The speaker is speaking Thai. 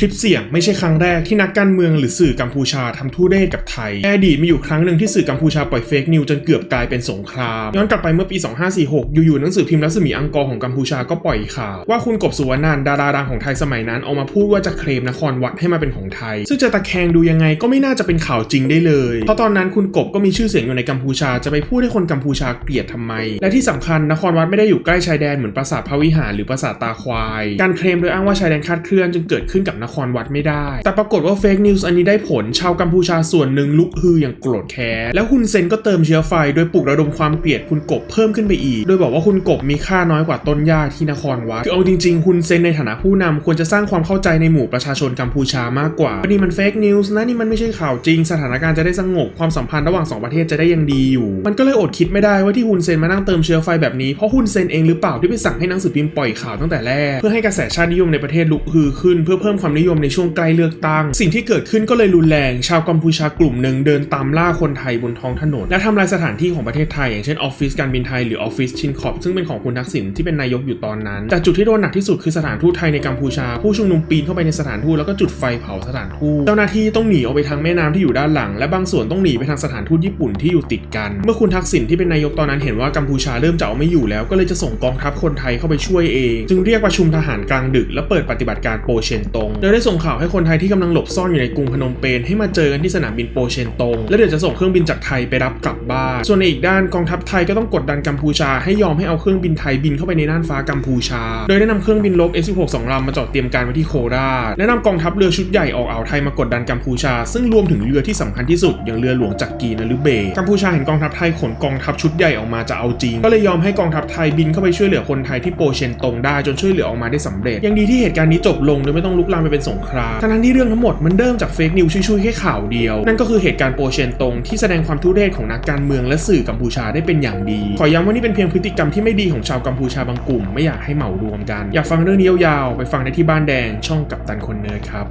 คลิปเสียงไม่ใช่ครั้งแรกที่นักการเมืองหรือสื่อกัมพูชาทำทุเรศกับไทยในอดีตมีอยู่ครั้งหนึ่งที่สื่อกัมพูชาปล่อยเฟกนิวจนเกือบกลายเป็นสงคราม ย้อนกลับไปเมื่อปี 2546 อยู่ๆหนังสือพิมพ์รัศมีอังกอร์ของกัมพูชาก็ปล่อยข่าว ว่าคุณกบสุวรรณันดาราดังของไทยสมัยนั้นออกมาพูดว่าจะเคลมนครวัดให้มาเป็นของไทย ซึ่งจะตะแคงดูยังไงก็ไม่น่าจะเป็นข่าวจริงได้เลย เพราะตอนนั้นคุณกบก็มีชื่อเสียงอยู่ในกัมพูชาจะไปพูดให้คนกัมพูชาเกลียดทำไม และที่สำคัญนครวัดไม่ได้อยู่ใกล้ชายแดนเหมือนปราสาทพระวิหารหรือปราสาทตาควาย การเคลมโดยอ้างว่าชายแดนคาดเคลื่อนจึงเกิดขึ้นกับนครวัดไม่ได้ แต่ปรากฏว่าเฟกนิวส์อันนี้ได้ผลชาวกัมพูชาส่วนหนึ่งลุกฮืออย่างโกรธแค้นแล้วคุณเซนก็เติมเชื้อไฟโดยปลุกระดมความเกลียดคุณกบเพิ่มขึ้นไปอีก โดยบอกว่าคุณกบมีค่าน้อยกว่าต้นหญ้าที่นครวัดคือเอาจริงๆคุณเซนในฐานะผู้นำควรจะสร้างความเข้าใจในหมู่ประชาชนกัมพูชามากกว่านี่มันเฟกนิวส์นะนี่มันไม่ใช่ข่าวจริง สถานการณ์จะได้สงบความสัมพันธ์ระหว่างสองประเทศจะได้ยังดีอยู่ มันก็เลยอดคิดไม่ได้ว่าที่ฮุนเซนมานั่งเติมเชื้อไฟแบบนี้เพราะฮุนเซนเองหรือเปล่าที่ไปสั่งให้หนังสือพิมพ์ปล่อยข่าวตั้งแต่แรกเพื่อให้กระแสชาตินิยมในประเทศลุกฮือขึ้นเพื่อเพิ่มความนิยมในช่วงใกล้เลือกตั้ง สิ่งที่เกิดขึ้นก็เลยรุนแรง ชาวกัมพูชากลุ่มหนึ่งเดินตามล่าคนไทยบนท้องถนน และทำลายสถานที่ของประเทศไทย อย่างเช่นออฟฟิศการบินไทยหรือออฟฟิศชินคอปซึ่งเป็นของคุณทักษิณที่เป็นนายกอยู่ตอนนั้น แต่จุดที่โดนหนักที่สุดคือสถานทูตไทยในกัมพูชา ผู้ชุมนุมปีนเข้าไปในสถานทูตแล้วก็จุดไฟเผาสถานทูตเจ้าหน้าที่ต้องหนีออกไปทางแม่น้ำที่อยู่ด้านหลัง และบางส่วนต้องหนีไปทางสถานทูตญี่ปุ่นที่อยู่ติดกัน เมื่อคุณทักษิณที่เป็นนายกตอนนั้นเห็นว่ากัมพูชาเริ่มจะเอาไม่อยู่แล้วก็เลยจะส่งกองทัพคนไทยเข้าไปช่วยเอง จึงเรียกประชุมทหารกลางดึกและเปิดปฏิบัติการโปเชนตงโดยได้ส่งข่าวให้คนไทยที่กำลังหลบซ่อนอยู่ในกรุงพนมเปญให้มาเจอกันที่สนามบินโปเชนตงและเดี๋ยวจะส่งเครื่องบินจากไทยไปรับกลับบ้านส่วนในอีกด้านกองทัพไทยก็ต้องกดดันกัมพูชาให้ยอมให้เอาเครื่องบินไทยบินเข้าไปในน่านฟ้ากัมพูชา โดยได้นำเครื่องบินลบ F16 สองลำมาจอดเตรียมการไว้ที่โคราชและนำกองทัพเรือชุดใหญ่ออกอ่าวไทยมากดดันกัมพูชา ซึ่งรวมถึงเรือที่สำคัญที่สุดอย่างเรือหลวงจักรีนฤเบศกัมพูชาเห็นกองทัพไทยขนกองทัพชุดใหญ่ออกมาจะเอาจริง ก็เลยยอมให้กองทัพไทยบินเข้าไปช่วยเหลือคนไทยที่โปเชนตงได้จนช่วยเหลือออกมาได้สำเร็จยังดีที่เหตุการณ์นี้จบลงโดยไม่ต้องลุกลามไปเป็นสงครามทั้งนั้นที่เรื่องทั้งหมดมันเริ่มจากเฟกนิวช่วยๆแค่ข่าวเดียว นั่นก็คือเหตุการณ์โปเชนตงที่แสดงความทุเรศของนักการเมืองและสื่อกัมพูชาได้เป็นอย่างดี ขอย้ำว่านี่เป็นเพียงพฤติกรรมที่ไม่ดีของชาวกัมพูชาบางกลุ่ม ไม่อยากให้เหมารวมกัน อยากฟังเรื่องนี้ยาวๆ ไปฟังได้ที่บ้านแดงช่องกับตันคนเนิร์ครับ